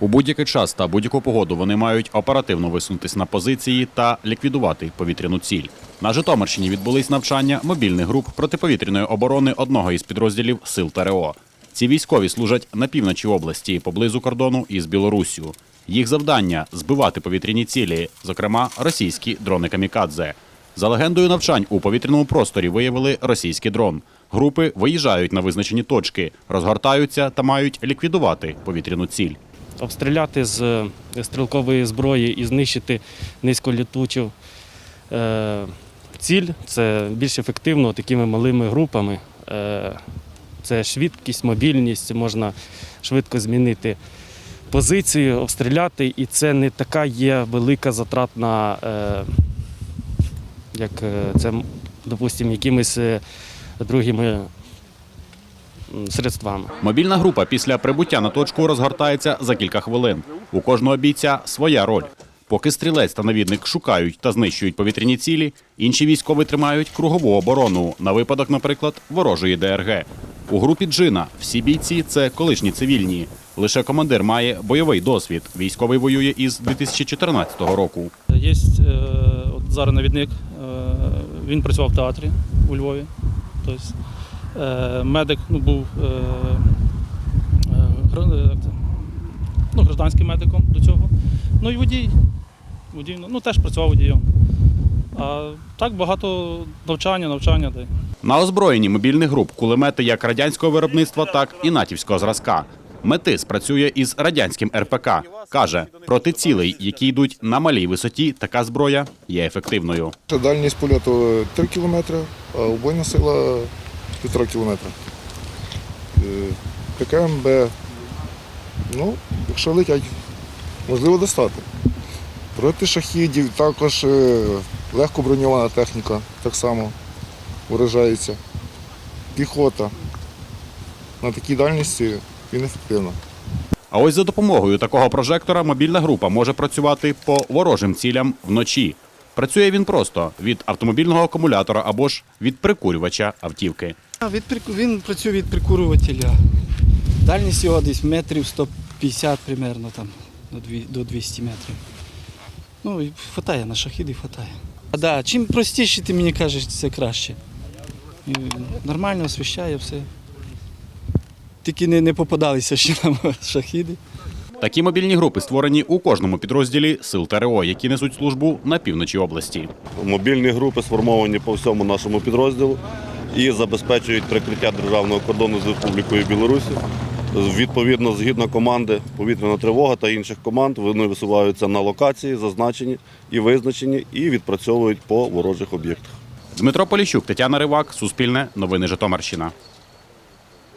У будь-який час та будь-яку погоду вони мають оперативно висунутись на позиції та ліквідувати повітряну ціль. На Житомирщині відбулись навчання мобільних груп протиповітряної оборони одного із підрозділів сил ТРО. Ці військові служать на півночі області поблизу кордону із Білоруссю. Їх завдання збивати повітряні цілі, зокрема російські дрони камікадзе. За легендою навчань у повітряному просторі виявили російський дрон. Групи виїжджають на визначені точки, розгортаються та мають ліквідувати повітряну ціль. Обстріляти з е, стрілкової зброї і знищити низьколітучу е, ціль це більш ефективно такими малими групами. Е, це швидкість, мобільність, можна швидко змінити позицію, обстріляти, і це не така є велика затратна, як це, допустимо, якимись другими средствами. Мобільна група після прибуття на точку розгортається за кілька хвилин. У кожного бійця своя роль. Поки стрілець та навідник шукають та знищують повітряні цілі, інші військові тримають кругову оборону на випадок, наприклад, ворожої ДРГ. У групі Джина всі бійці це колишні цивільні. Лише командир має бойовий досвід. Військовий воює із 2014 року. Є е, от зараз навідник, е, він працював в театрі у Львові. Тобто, медик ну, був е, е, ну, гражданським медиком до цього. Ну і водій. водій ну, теж працював водієм. А так багато навчання, навчання. Й. На озброєнні мобільних груп кулемети як радянського виробництва, так і натівського зразка. Метис працює із радянським РПК. Каже, проти цілей, які йдуть на малій висоті, така зброя є ефективною. Дальність польоту 3 кілометри, а убойна сила 1,5 кілометра. Е, ПКМБ, ну, якщо летять, можливо достати. Проти шахідів також е, легко броньована техніка так само виражається. Піхота. На такій дальності він ефективно. А ось за допомогою такого прожектора мобільна група може працювати по ворожим цілям вночі. Працює він просто від автомобільного акумулятора або ж від прикурювача автівки. А, Від, він працює від прикурювателя. Дальність його десь метрів 150 примерно там, до до 200 метрів. Ну, і хватає на шахіди, хватає. А да, чим простіше, ти мені кажеш, це краще. І нормально освіщає все. Тільки не, не попадалися ще нам шахіди. Такі мобільні групи створені у кожному підрозділі сил ТРО, які несуть службу на півночі області. Мобільні групи сформовані по всьому нашому підрозділу і забезпечують прикриття державного кордону з Республікою Білорусі. Відповідно, згідно команди повітряна тривога та інших команд, вони висуваються на локації, зазначені і визначені, і відпрацьовують по ворожих об'єктах. Дмитро Поліщук, Тетяна Ривак, Суспільне, Новини Житомирщина.